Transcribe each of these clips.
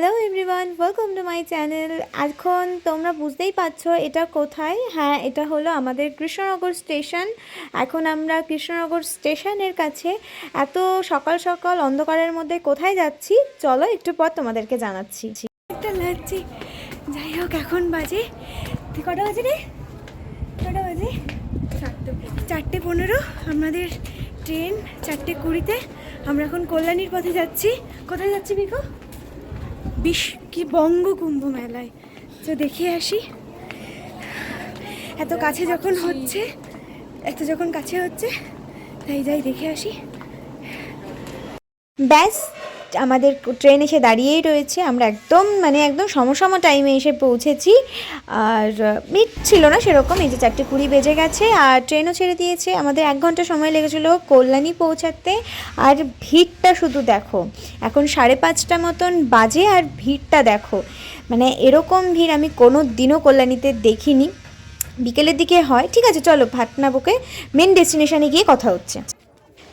Hello everyone welcome to my channel এখন তোমরা বুঝতেই পারছ এটা কোথায়? হ্যাঁ এটা হলো আমাদের কৃষ্ণনগর স্টেশন। এখন আমরা কৃষ্ণনগর স্টেশনের কাছে এত সকাল সকাল অন্ধকারের মধ্যে কোথায় যাচ্ছি? চলো একটু পর তোমাদেরকে জানাচ্ছি। একটা লাগছে। যাই হোক এখন বাজে। কটা বাজে রে? কটা বাজে? চারটে চারটে পনেরো। আমাদের ট্রেন চারটে কুড়িতে। আমরা এখন কল্যাণীর পথে যাচ্ছি। কোথায় যাচ্ছি বিকো বিশ কি বঙ্গ কুম্ভ মেলায়। তো দেখে আসি। এত কাছে যখন হচ্ছে এত যখন কাছে হচ্ছে তাই যাই দেখে আসি। ব্যাস আমাদের ট্রেন এসে দাঁড়িয়েই রয়েছে। আমরা একদম মানে একদম সমসম টাইমে এসে পৌঁছেছি। আর মিট ছিল না সেরকম, এই যে চারটে কুড়ি বেজে গেছে। আর ট্রেনও ছেড়ে দিয়েছে। আমাদের এক ঘণ্টা সময় লেগেছিল কল্যাণী পৌঁছাতে। আর ভিড়টা শুধু দেখো, এখন সাড়ে পাঁচটা মতন বাজে আর ভিড়টা দেখো। মানে এরকম ভিড় আমি কোনো দিনও কল্যাণীতে দেখিনি। বিকেলের দিকে হয়, ঠিক আছে, চলো ভাটনাবুকে মেন ডেস্টিনেশানে গিয়ে কথা হচ্ছে।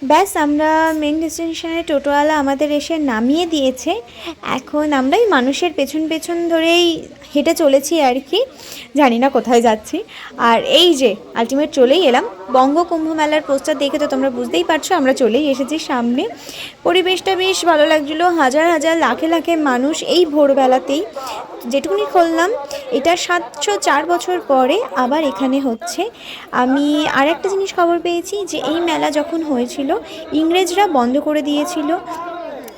ব্যাস, আমরা মেন ডেস্টিনেশনে টোটোওয়ালা আমাদের এসে নামিয়ে দিয়েছে। এখন আমরা এই মানুষের পেছন পেছন ধরেই হেঁটে চলেছি আর কি। জানি না কোথায় যাচ্ছি। আর এই যে আলটিমেট চলেই এলাম। বঙ্গ কুম্ভ মেলার পোস্টার দেখে তো তোমরা বুঝতেই পারছ, আমরা চলেই এসেছি সামনে। পরিবেশটা বেশ ভালো লাগছিল। হাজার হাজার, লাখে লাখে মানুষ এই ভোরবেলাতেই যেটুকুনি করলাম এটা সাতশো চার বছর পরে আবার এখানে হচ্ছে। আমি আর একটা জিনিস খবর পেয়েছি যে এই মেলা যখন হয়েছিল, ইংরেজরা বন্ধ করে দিয়েছিল।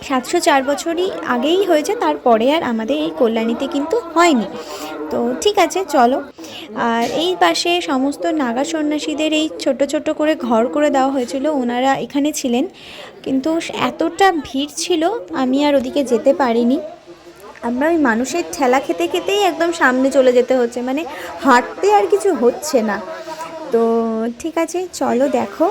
সাতশো চার বছরই আগেই হয়েছে, তারপরে আর আমাদের এই কল্যাণীতে কিন্তু হয়নি। তো ঠিক আছে, চলো। আর এই পাশে সমস্ত নাগা সন্ন্যাসীদের এই ছোট ছোট করে ঘর করে দেওয়া হয়েছিল, ওনারা এখানে ছিলেন। কিন্তু এতটা ভিড় ছিল, আমি আর ওদিকে যেতে পারিনি। আমরা ওই মানুষের ঠেলা খেতে খেতেই একদম সামনে চলে যেতে হচ্ছে মানে হাঁটতে আর কিছু হচ্ছে না। তো ঠিক আছে, চলো দেখো।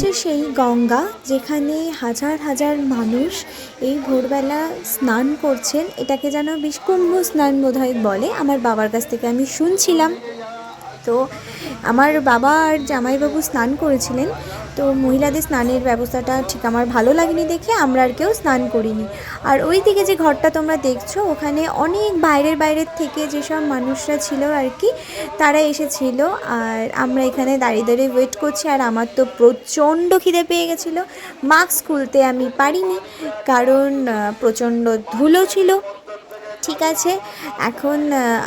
হচ্ছে সেই গঙ্গা, যেখানে হাজার হাজার মানুষ এই ভোরবেলা স্নান করছেন। এটাকে যেন বিষ্কুম্ভ স্নান বোধহয় বলে। আমার বাবার কাছ থেকে আমি শুনছিলাম। তো আমার বাবা আর জামাইবাবু স্নান করেছিলেন, তো মহিলাদের স্নানের ব্যবস্থাটা ঠিক আমার ভালো লাগেনি দেখে আমরা আর কেউ স্নান করিনি। আর ওই দিকে যে ঘরটা তোমরা দেখছ, ওখানে অনেক বাইরের বাইরের থেকে যেসব মানুষরা ছিল আর কি, তারা এসেছিল। আর আমরা এখানে দাঁড়িয়ে দাঁড়িয়ে ওয়েট করছি, আর আমার তো প্রচণ্ড খিদে পেয়ে গেছিল। মাস্ক খুলতে আমি পারিনি, কারণ প্রচণ্ড ধুলো ছিল। ঠিক আছে। এখন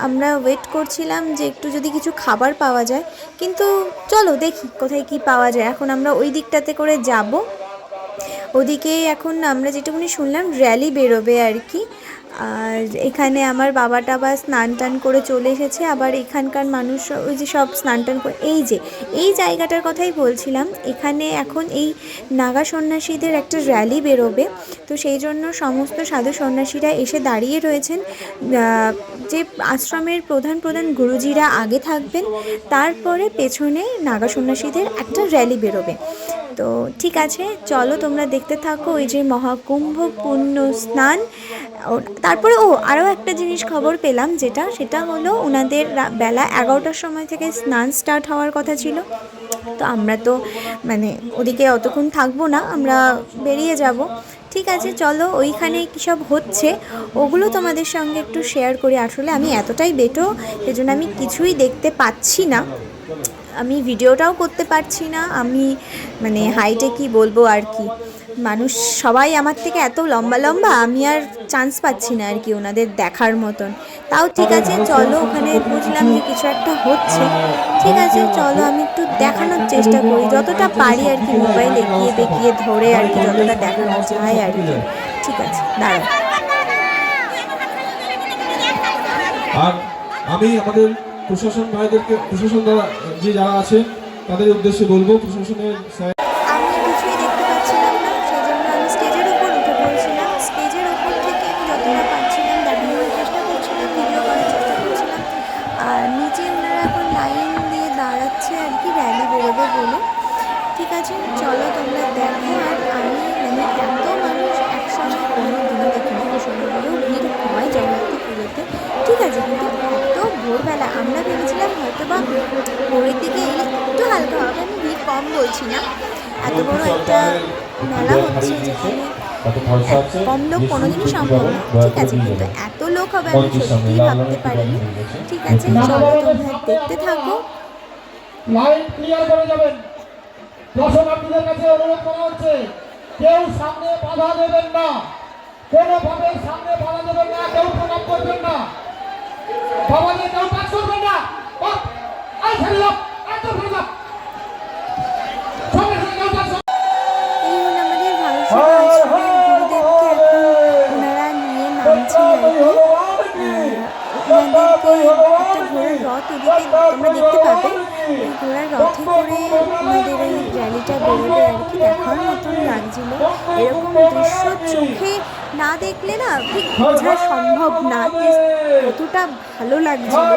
আমরা ওয়েট করছিলাম যে একটু যদি কিছু খাবার পাওয়া যায়। কিন্তু চলো দেখি কোথায় কি পাওয়া যায়। এখন আমরা ওই দিকটাতে করে যাব। ওদিকে এখন আমরা যেটুকুনি শুনলাম র্যালি বেরোবে আর কি। আর এখানে আমার বাবা টাবা স্নান টান করে চলে এসেছে। আবার এখানকার মানুষ ওই যে সব স্নান টান করে এই যে, এই জায়গাটার কথাই বলছিলাম। এখানে এখন এই নাগা সন্ন্যাসীদের একটা র্যালি বেরোবে। তো সেই জন্য সমস্ত সাধু সন্ন্যাসীরা এসে দাঁড়িয়ে রয়েছেন। যে আশ্রমের প্রধান প্রধান গুরুজিরা আগে থাকবেন, তারপরে পেছনে নাগা সন্ন্যাসীদের একটা র্যালি বেরোবে। তো ঠিক আছে, চলো তোমরা দেখতে থাকো ওই যে মহাকুম্ভ পূর্ণ স্নান। তারপরে, ও আরও একটা জিনিস খবর পেলাম যেটা, সেটা হলো ওনাদের বেলা এগারোটার সময় থেকে স্নান স্টার্ট হওয়ার কথা ছিল। তো আমরা তো মানে ওদিকে অতক্ষণ থাকব না, আমরা বেরিয়ে যাব। ঠিক আছে, চলো, ওইখানে কী সব হচ্ছে, ওগুলো তোমাদের সঙ্গে একটু শেয়ার করি। আসলে আমি এতটাই বেটো সেজন্য আমি কিছুই দেখতে পাচ্ছি না। আমি ভিডিওটাও করতে পারছি না, আমি মানে হাইটে কি বলব আর কি। মানুষ সবাই আমার থেকে এত লম্বা লম্বা, আমি আর চান্স পাচ্ছি না আর কি ওনাদের দেখার মতন। তাও ঠিক আছে, চলো ওখানে বুঝলাম যে কিছু একটা হচ্ছে। ঠিক আছে, চলো আমি একটু দেখানোর চেষ্টা করি। যতটা পারি আর কি মোবাইল এগিয়ে বেঁকিয়ে ধরে আর কি যতটা দেখানো যায় আর কি। ঠিক আছে, দাঁড়াও। আর আমি আমাদের প্রশাসন ভাইদেরকে, প্রশাসন দ্বারা যে যারা আছে, তাদের উদ্দেশ্যে বলব, প্রশাসনের হয়তো বা ভোরের দিকে এলে একটু হালকা হবে, আমি ভিড় কম বলছি না। এত বড় একটা মেলা হচ্ছে যেখানে কম লোক কোনোদিনই সম্ভব না। ঠিক আছে, কিন্তু এত লোক হবে আমি সত্যিই ভাবতে পারিনি। ঠিক আছে, চলো তোমরা দেখতে থাকো। লাইন ক্লিয়ার করে যাবেন। দর্শনার্থীদের কাছে অনুরোধ করা হচ্ছে, কেউ সামনে বাধা দেবেন না। কোনোভাবে সামনে বাধা দেবেন না কেউ প্রণাম করবেন না বাবা দিয়ে কেউ কাজ করবেন না বাপ, এই ছেড়ে দাও, এই তো ছেড়ে দাও। সঙ্গে সঙ্গে কেউ কাজ করবেন না। এই হলো আমাদের ভারত সেবা আশ্রমের গুরুদেবকে এখন ওনারা নিয়ে নামছেন আর কি আহ, ওনাদেরকে একটা ঘোড়ার রথ ওদিকে তোমরা দেখতে পাবে। ওই ঘোড়ার রথে করে আমাদের এই র্যালিটা বেরোবে আর কি। দেখার মতন লাগছিল। এরকম দৃশ্য চোখে না দেখলে না ঠিক বোঝা সম্ভব না কতটা ভালো লাগছিল।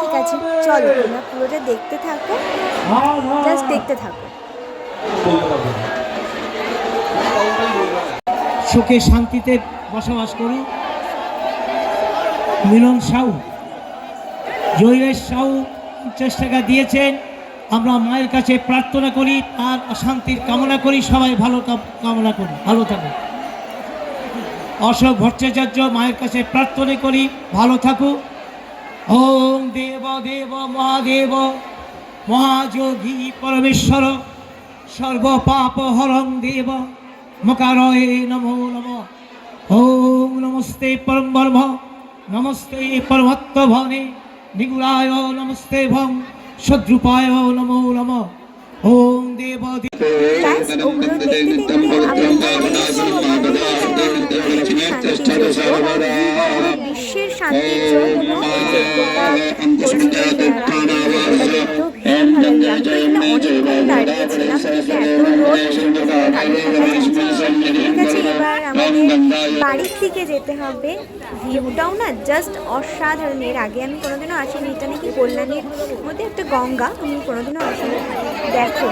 ঠিক আছে চলো তোমরা পুরোটা দেখতে থাকো। জাস্ট দেখতে থাকো। সুখে শান্তিতে বসবাস করি। মিলন সাউ। জৈরেশ সাউ পঞ্চাশ টাকা দিয়েছেন। আমরা মায়ের কাছে প্রার্থনা করি, তার অশান্তির কামনা করি, সবাই ভালো কামনা করি। ভালো থাকুক অশোক ভট্টাচার্য মায়ের কাছে প্রার্থনা করি, ভালো থাকুক। ওম দেব দেব, মহাদেব, মহাযোগী পরমেশ্বর, সর্বপাপ হরং দেব, মকারয়ে নমো নম। ওম নমস্তে পরম ব্রহ্ম নমস্তে পরমত্ব ভনে নিগুড়ায় নমস্তে ভং সদ্রুপায় নমো নম। ওম দেব বিশ্বের শান্তির জন্য অনেকক্ষণ দাঁড়িয়েছিলাম কিন্তু এত রোদ ঠিক আছে এবার বাড়ির দিকে যেতে হবে। ভিউটাও না জাস্ট অসাধারণ। এর আগে আমি কোনোদিনও আসিনি। এটা নাকি কল্যাণীর মধ্যে একটা গঙ্গা। আমি কোনোদিনও আসিনি? দেখো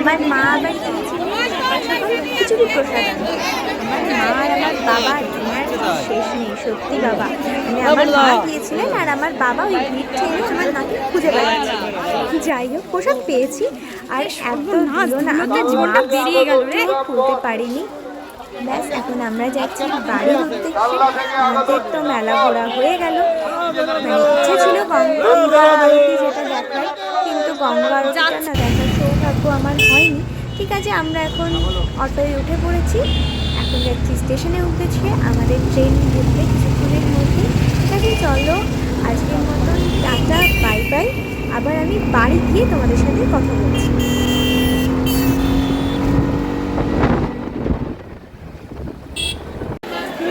আমার মা আবার সকাল খিচুড়ি প্রসাদ আমার মা আর আমার বাবা ডিনার শেষ নেই সত্যি বাবা। মানে আমার মা গিয়েছিলেন আর আমার বাবা ওই ভিড় ঠেলে আমার মাকে খুঁজে বেড়াচ্ছিলেন যাই হোক প্রসাদ পেয়েছি। আর এত না আমার জীবনটা বেরিয়ে গেল রে। খুলতে পারিনি। ব্যাস, এখন আমরা যাচ্ছি বাড়ি উদ্দেশ্যে আমাদের তো মেলা ঘোরা হয়ে গেল। মানে ইচ্ছে ছিল গঙ্গা আরতি যেটা কিন্তু গঙ্গা আরতিটা না দেখার সৌভাগ্য আমার হয়নি। ঠিক আছে, আমরা এখন অটোয় উঠে পড়েছি। এখন যাচ্ছি স্টেশনে উঠেছে। আমাদের ট্রেন ঢুকবে কিছুক্ষণের মধ্যে। ঠিক আছে, চলো, আজকের মতন টাটা, বাই বাই। আবার আমি বাড়ি গিয়ে তোমাদের সাথে কথা বলছি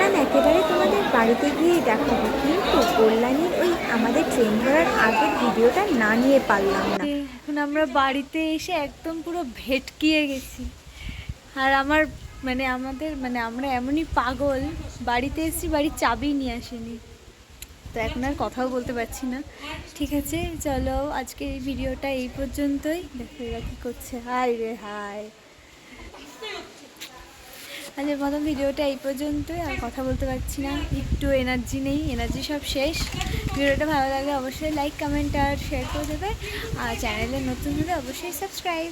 ভাবলাম একেবারে তোমাদের বাড়িতে গিয়েই দেখাবো কিন্তু কল্যাণীর ওই আমাদের ট্রেন ধরার ভিডিওটা না নিয়ে পারলাম না। এখন আমরা বাড়িতে এসে একদম পুরো ভেটকিয়ে গেছি। আর আমার মানে আমাদের মানে আমরা এমনই পাগল, বাড়িতে এসেছি বাড়ির চাবি নিয়ে আসেনি। তো এখন আর কথাও বলতে পারছি না। ঠিক আছে, চলো আজকে এই ভিডিওটা এই পর্যন্তই। দেখো এরা কী করছে? হাই রে হাই আজকের প্রথম ভিডিওটা এই পর্যন্তই, আর কথা বলতে পারছি না, একটু এনার্জি নেই এনার্জি সব শেষ। ভিডিওটা ভালো লাগলে অবশ্যই লাইক কমেন্ট আর শেয়ার করে দেবে। আর চ্যানেলে নতুন হলে অবশ্যই সাবস্ক্রাইব